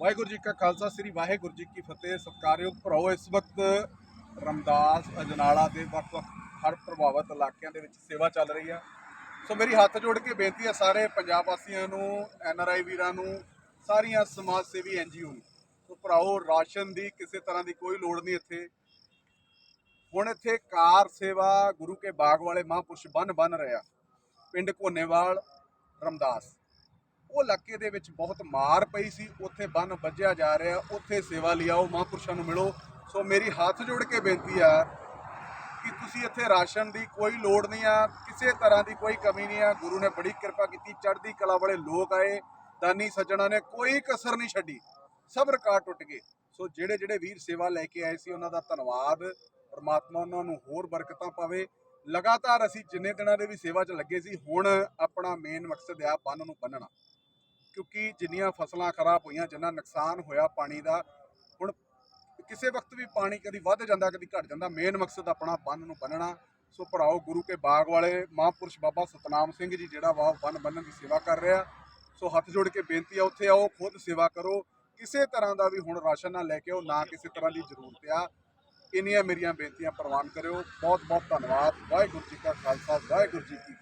ਵਾਹਿਗੁਰੂ ਜੀ ਕਾ ਖਾਲਸਾ, ਸ੍ਰੀ ਵਾਹਿਗੁਰੂ ਜੀ ਕੀ ਫਤਿਹ। ਸਤਿਕਾਰਯੋਗ ਭਰਾਓ, ਇਸ ਵਕਤ ਰਮਦਾਸ ਅਜਨਾਲਾ ਦੇ ਵੱਖ-ਵੱਖ ਹੜ੍ਹ ਪ੍ਰਭਾਵਿਤ ਇਲਾਕਿਆਂ ਦੇ ਵਿੱਚ ਸੇਵਾ ਚੱਲ ਰਹੀ ਆ। ਸੋ ਮੇਰੀ ਹੱਥ ਜੋੜ ਕੇ ਬੇਨਤੀ ਹੈ ਸਾਰੇ ਪੰਜਾਬ ਵਾਸੀਆਂ ਨੂੰ, ਐਨ ਆਰ ਆਈ ਵੀਰਾਂ ਨੂੰ, ਸਾਰੀਆਂ ਸਮਾਜ ਸੇਵੀ ਐਨ ਜੀ ਓ ਨੂੰ। ਸੋ ਭਰਾਓ, ਰਾਸ਼ਨ ਦੀ ਕਿਸੇ ਤਰ੍ਹਾਂ ਦੀ ਕੋਈ ਲੋੜ ਨਹੀਂ ਇੱਥੇ। ਹੁਣ ਇੱਥੇ ਕਾਰ ਸੇਵਾ ਗੁਰੂ ਕੇ ਬਾਗ ਵਾਲੇ ਮਹਾਂਪੁਰਸ਼ ਬੰਨ ਬੰਨ ਰਿਹਾ। ਪਿੰਡ ਕੋਨੇਵਾਲ ਰਮਦਾਸ। ਉਹ ਇਲਾਕੇ ਦੇ ਵਿੱਚ ਬਹੁਤ ਮਾਰ ਪਈ ਸੀ, ਉੱਥੇ ਬੰਨ ਵੱਜਿਆ ਜਾ ਰਿਹਾ, ਉੱਥੇ ਸੇਵਾ ਲਿਆਓ ਮਹਾਂਪੁਰਸ਼ਾਂ ਨੂੰ ਮਿਲੋ। ਸੋ ਮੇਰੀ ਹੱਥ ਜੋੜ ਕੇ ਬੇਨਤੀ ਆ ਕਿ ਤੁਸੀਂ ਇੱਥੇ ਰਾਸ਼ਨ ਦੀ ਕੋਈ ਲੋੜ ਨਹੀਂ ਆ, ਕਿਸੇ ਤਰ੍ਹਾਂ ਦੀ ਕੋਈ ਕਮੀ ਨਹੀਂ ਆ। ਗੁਰੂ ਨੇ ਬੜੀ ਕਿਰਪਾ ਕੀਤੀ, ਚੜ੍ਹਦੀ ਕਲਾ ਵਾਲੇ ਲੋਕ ਆਏ, ਦਾਨੀ ਸੱਜਣਾ ਨੇ ਕੋਈ ਕਸਰ ਨਹੀਂ ਛੱਡੀ। ਸਭ ਰਿਕਾਰਡ ਟੁੱਟ ਗਏ। ਸੋ ਜਿਹੜੇ ਜਿਹੜੇ ਵੀਰ ਸੇਵਾ ਲੈ ਕੇ ਆਏ ਸੀ, ਉਹਨਾਂ ਦਾ ਧੰਨਵਾਦ। ਪਰਮਾਤਮਾ ਉਹਨਾਂ ਨੂੰ ਹੋਰ ਬਰਕਤਾਂ ਪਾਵੇ। ਲਗਾਤਾਰ ਅਸੀਂ ਜਿੰਨੇ ਦਿਨਾਂ ਦੇ ਵੀ ਸੇਵਾ 'ਚ ਲੱਗੇ ਸੀ, ਹੁਣ ਆਪਣਾ ਮੇਨ ਮਕਸਦ ਆ ਬੰਨ ਨੂੰ ਬੰਨਣਾ। ਕਿਉਂਕਿ ਜਿੰਨੀਆਂ ਫਸਲਾਂ ਖਰਾਬ ਹੋਈਆਂ, ਜਿੰਨਾ ਨੁਕਸਾਨ ਹੋਇਆ ਪਾਣੀ ਦਾ, ਹੁਣ ਕਿਸੇ ਵਕਤ ਵੀ ਪਾਣੀ ਕਦੀ ਵੱਧ ਜਾਂਦਾ, ਕਦੀ ਘਟ ਜਾਂਦਾ ਮੇਨ ਮਕਸਦ ਆਪਣਾ ਬੰਨ ਨੂੰ ਬੰਨਣਾ। ਸੋ ਭਰਾਓ, ਗੁਰੂ ਕੇ ਬਾਗ ਵਾਲੇ ਮਹਾਂਪੁਰਸ਼ ਬਾਬਾ ਸਤਨਾਮ ਸਿੰਘ ਜੀ ਜਿਹੜਾ ਵਾ ਉਹ ਬੰਨ ਬੰਨਣ ਦੀ ਸੇਵਾ ਕਰ ਰਿਹਾ। ਸੋ ਹੱਥ ਜੋੜ ਕੇ ਬੇਨਤੀ ਆ, ਉੱਥੇ ਆਓ, ਖੁਦ ਸੇਵਾ ਕਰੋ। ਕਿਸੇ ਤਰ੍ਹਾਂ ਦਾ ਵੀ ਹੁਣ ਰਾਸ਼ਨ ਨਾ ਲੈ ਕੇ ਆਓ, ਨਾ ਕਿਸੇ ਤਰ੍ਹਾਂ ਦੀ ਜ਼ਰੂਰਤ ਆ। ਇੰਨੀਆਂ ਮੇਰੀਆਂ ਬੇਨਤੀਆਂ ਪ੍ਰਵਾਨ ਕਰਿਓ। ਬਹੁਤ ਬਹੁਤ ਧੰਨਵਾਦ। ਵਾਹਿਗੁਰੂ ਜੀ ਕਾ ਖਾਲਸਾ, ਵਾਹਿਗੁਰੂ ਜੀ ਕੀ